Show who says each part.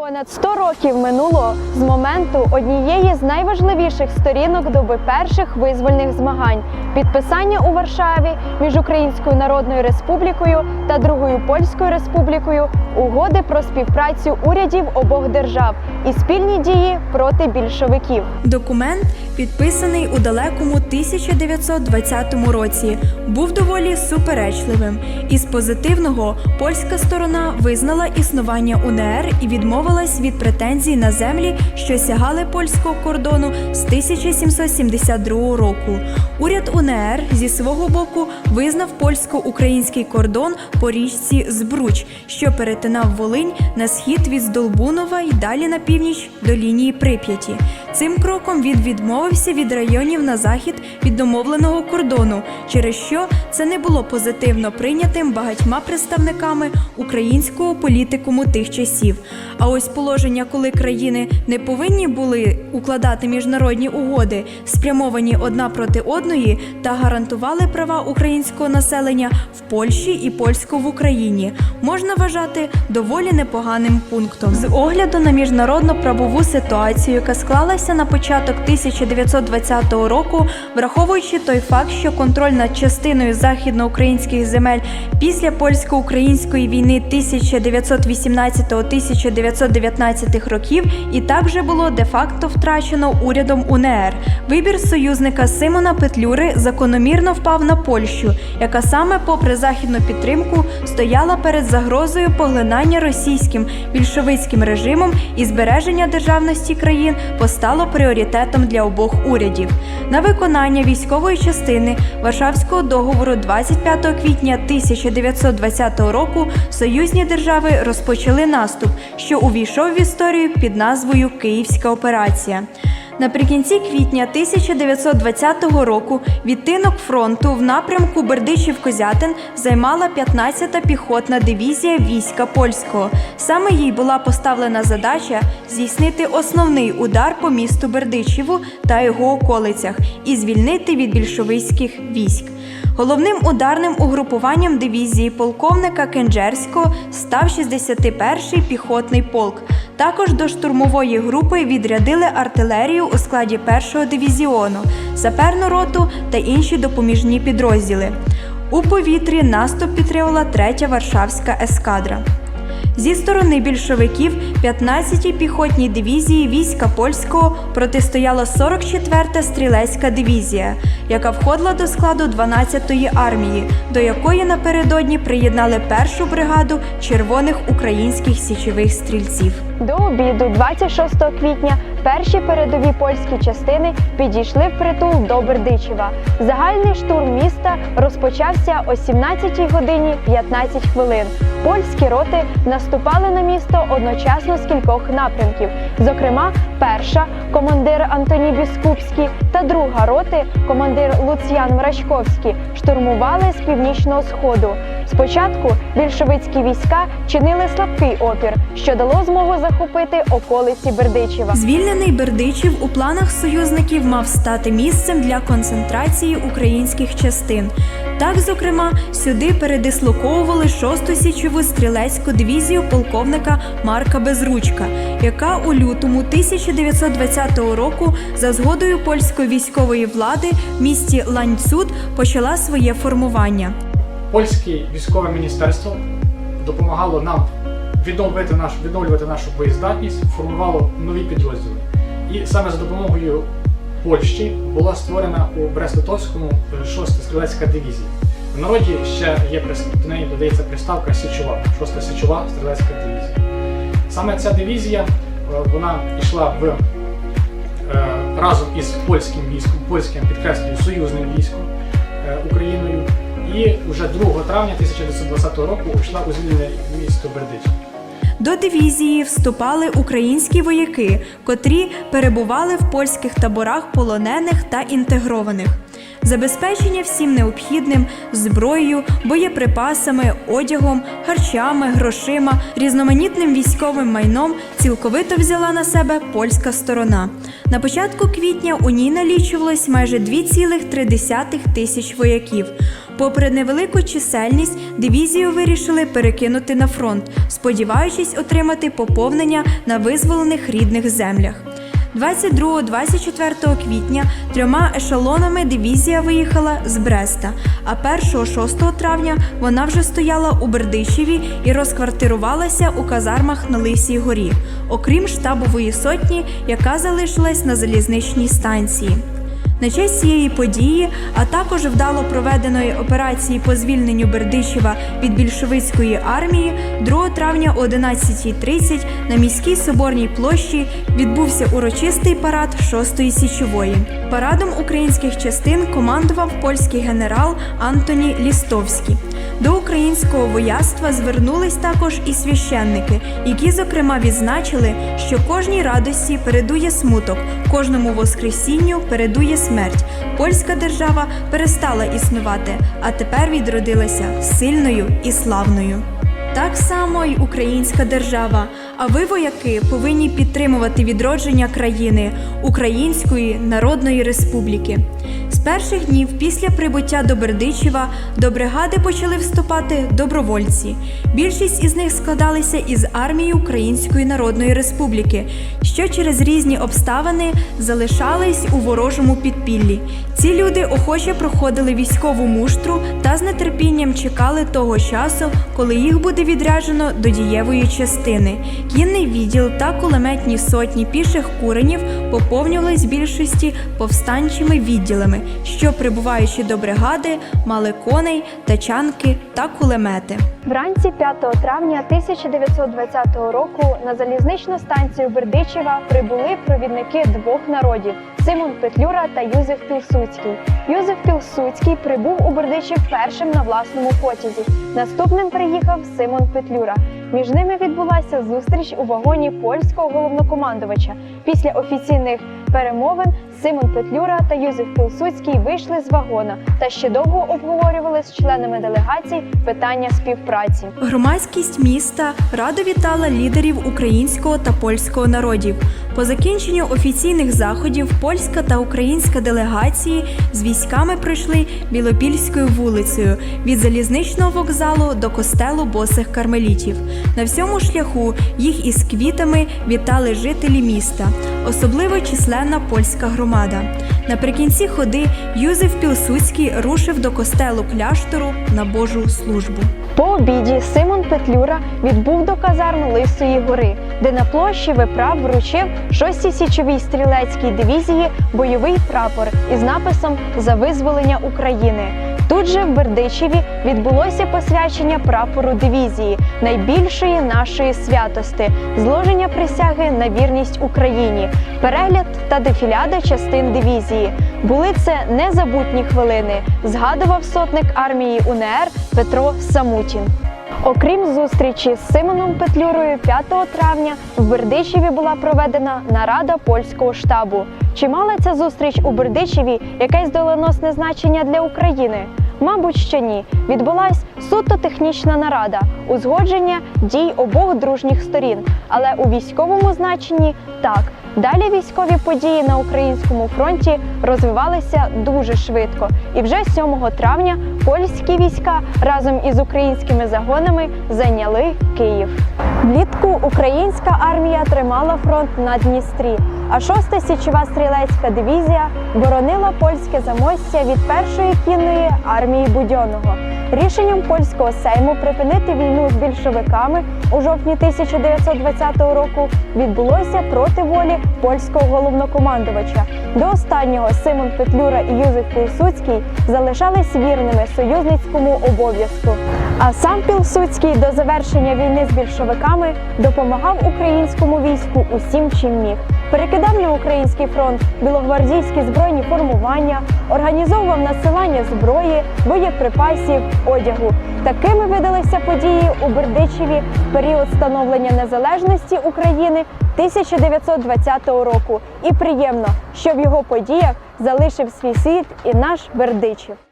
Speaker 1: Понад 100 років минуло з моменту однієї з найважливіших сторінок доби перших визвольних змагань підписання у Варшаві між Українською Народною Республікою та Другою Польською Республікою угоди про співпрацю урядів обох держав і спільні дії проти більшовиків.
Speaker 2: Документ, підписаний у далекому 1920 році, був доволі суперечливим. Із позитивного польська сторона визнала існування УНР і відмовилась від претензій на землі, що сягали польського кордону з 1772 року. Уряд УНР зі свого боку визнав польсько-український кордон по річці Збруч, що перетинав Волинь на схід від Здолбунова і далі на північ до лінії Прип'яті. Цим кроком він відмовився від районів на захід від домовленого кордону, через що це не було позитивно прийнятим багатьма представниками українського політикуму тих часів. А ось положення, коли країни не повинні були укладати міжнародні угоди, спрямовані одна проти одної, та гарантували права українського населення Польщі і польського в Україні, можна вважати доволі непоганим пунктом. З огляду на міжнародну правову ситуацію, яка склалася на початок 1920 року, враховуючи той факт, що контроль над частиною західноукраїнських земель після польсько-української війни 1918-1919 років і так вже було де-факто втрачено урядом УНР. Вибір союзника Симона Петлюри закономірно впав на Польщу, яка саме попри західну підтримку стояла перед загрозою поглинання російським більшовицьким режимом і збереження державності країн постало пріоритетом для обох урядів. На виконання військової частини Варшавського договору 25 квітня 1920 року союзні держави розпочали наступ, що увійшов в історію під назвою Київська операція. Наприкінці квітня 1920 року відтинок фронту в напрямку Бердичів-Козятин займала 15-та піхотна дивізія війська польського. Саме їй була поставлена задача здійснити основний удар по місту Бердичеву та його околицях і звільнити від більшовицьких військ. Головним ударним угрупуванням дивізії полковника Кенджерського став 61-й піхотний полк. Також до штурмової групи відрядили артилерію у складі першого дивізіону, саперну роту та інші допоміжні підрозділи. У повітрі наступ підтримувала 3-я Варшавська ескадра. Зі сторони більшовиків 15-й піхотній дивізії війська польського протистояла 44-та стрілецька дивізія, яка входила до складу 12-ї армії, до якої напередодні приєднали першу бригаду червоних українських січових стрільців.
Speaker 1: До обіду, 26 квітня, перші передові польські частини підійшли впритул до Бердичева. Загальний штурм міста розпочався о 17 годині 15 хвилин. Польські роти наступали на місто одночасно з кількох напрямків. Зокрема, перша командир Антоній Біскупський та друга роти командир Луціян Мрачковський штурмували з північного сходу. Спочатку більшовицькі війська чинили слабкий опір, що дало змогу захопити околиці Бердичева.
Speaker 2: Звільнений Бердичів у планах союзників мав стати місцем для концентрації українських частин. Так, зокрема, сюди передислоковували 6-ту січову стрілецьку дивізію полковника Марка Безручка, яка у лютому 1920 року за згодою польської військової влади в місті Ланьцут почала своє формування.
Speaker 3: Польське військове міністерство допомагало нам відновити нашу, відновлювати нашу боєздатність, формувало нові підрозділи. І саме за допомогою Польщі була створена у Брест-Литовському 6-та стрілецька дивізія. В народі ще є до неї додається приставка Січова, 6-та Січова стрілецька дивізія. Саме ця дивізія е, вона йшла в, е, разом із польським військом, польським підкреслюю, союзним військом е, Україною. І вже 2 травня 1920 року йшла у звільнене місто Бердичів.
Speaker 2: До дивізії вступали українські вояки, котрі перебували в польських таборах полонених та інтегрованих. Забезпечення всім необхідним зброєю, боєприпасами, одягом, харчами, грошима, різноманітним військовим майном цілковито взяла на себе польська сторона. На початку квітня у ній налічувалось майже 2,3 тисяч вояків. Попри невелику чисельність, дивізію вирішили перекинути на фронт, сподіваючись отримати поповнення на визволених рідних землях. 22-24 квітня трьома ешелонами дивізія виїхала з Бреста, а 1-6 травня вона вже стояла у Бердичеві і розквартирувалася у казармах на Лисій горі, окрім штабової сотні, яка залишилась на залізничній станції. На честь цієї події, а також вдало проведеної операції по звільненню Бердичева від більшовицької армії, 2 травня о 11.30 на міській соборній площі відбувся урочистий парад 6-ї січової. Парадом українських частин командував польський генерал Антоні Лістовський. До українського вояцтва звернулись також і священники, які зокрема відзначили, що кожній радості передує смуток, кожному воскресінню передує смерть. Польська держава перестала існувати, а тепер відродилася сильною і славною. Так само й українська держава. А ви, вояки, повинні підтримувати відродження країни Української Народної Республіки. З перших днів після прибуття до Бердичева до бригади почали вступати добровольці. Більшість із них складалися із армії Української Народної Республіки, що через різні обставини залишались у ворожому підпіллі. Ці люди охоче проходили військову муштру та з нетерпінням чекали того часу, коли їх буде відряджено до дієвої частини. Кінний відділ та кулеметні сотні піших куренів поповнювались більшості повстанчими відділами, що, прибуваючи до бригади, мали коней, тачанки та кулемети.
Speaker 1: Вранці 5 травня 1920 року на залізничну станцію Бердичева прибули провідники двох народів Симон Петлюра та Юзеф Пілсуцький. Юзеф Пілсуцький прибув у Бердичів першим на власному потязі. Наступним приїхав Симон Петлюра. Між ними відбулася зустріч у вагоні польського головнокомандувача. Після офіційних перемовин Симон Петлюра та Юзеф Пілсуцький вийшли з вагона та ще довго обговорювали з членами делегацій питання співпраці.
Speaker 2: Громадськість міста радо вітала лідерів українського та польського народів. По закінченню офіційних заходів польська та українська делегації з військами пройшли Білопільською вулицею від залізничного вокзалу до костелу босих кармелітів. На всьому шляху їх із квітами вітали жителі міста, особливо численна польська громада. Наприкінці ходи Юзеф Пілсуцький рушив до костелу кляштору на Божу службу.
Speaker 1: По обіді Симон Петлюра відбув до казарм Лисої гори, де на площі виправ вручив 6-й січовій стрілецькій дивізії бойовий прапор із написом За визволення України. Тут же в Бердичеві відбулося посвячення прапору дивізії, найбільшої нашої святости, зложення присяги на вірність Україні, перегляд та дефіляда частин дивізії. Були це незабутні хвилини, згадував сотник армії УНР Петро Самутін. Окрім зустрічі з Симоном Петлюрою 5 травня в Бердичеві була проведена нарада польського штабу. Чи мала ця зустріч у Бердичеві якесь доленосне значення для України? Мабуть, що ні. Відбулась суто технічна нарада, узгодження дій обох дружніх сторін. Але у військовому значенні так. Далі військові події на українському фронті розвивалися дуже швидко, і вже 7 травня польські війська разом із українськими загонами зайняли Київ. Влітку українська армія тримала фронт на Дністрі, а 6-та січова стрілецька дивізія боронила польське замостя від першої кінної армії Будьонного. Рішенням польського сейму припинити війну з більшовиками у жовтні 1920 року відбулося проти волі польського головнокомандувача. До останнього Симон Петлюра і Юзеф Пілсуцький залишались вірними союзницькому обов'язку. А сам Пілсуцький до завершення війни з більшовиками допомагав українському війську усім, чим міг. Перекидав на український фронт білогвардійські збройні формування, організовував насилання зброї, боєприпасів, одягу. Такими видалися події у Бердичеві в період становлення незалежності України 1920 року. І приємно, що в його подіях залишив свій слід і наш Бердичів.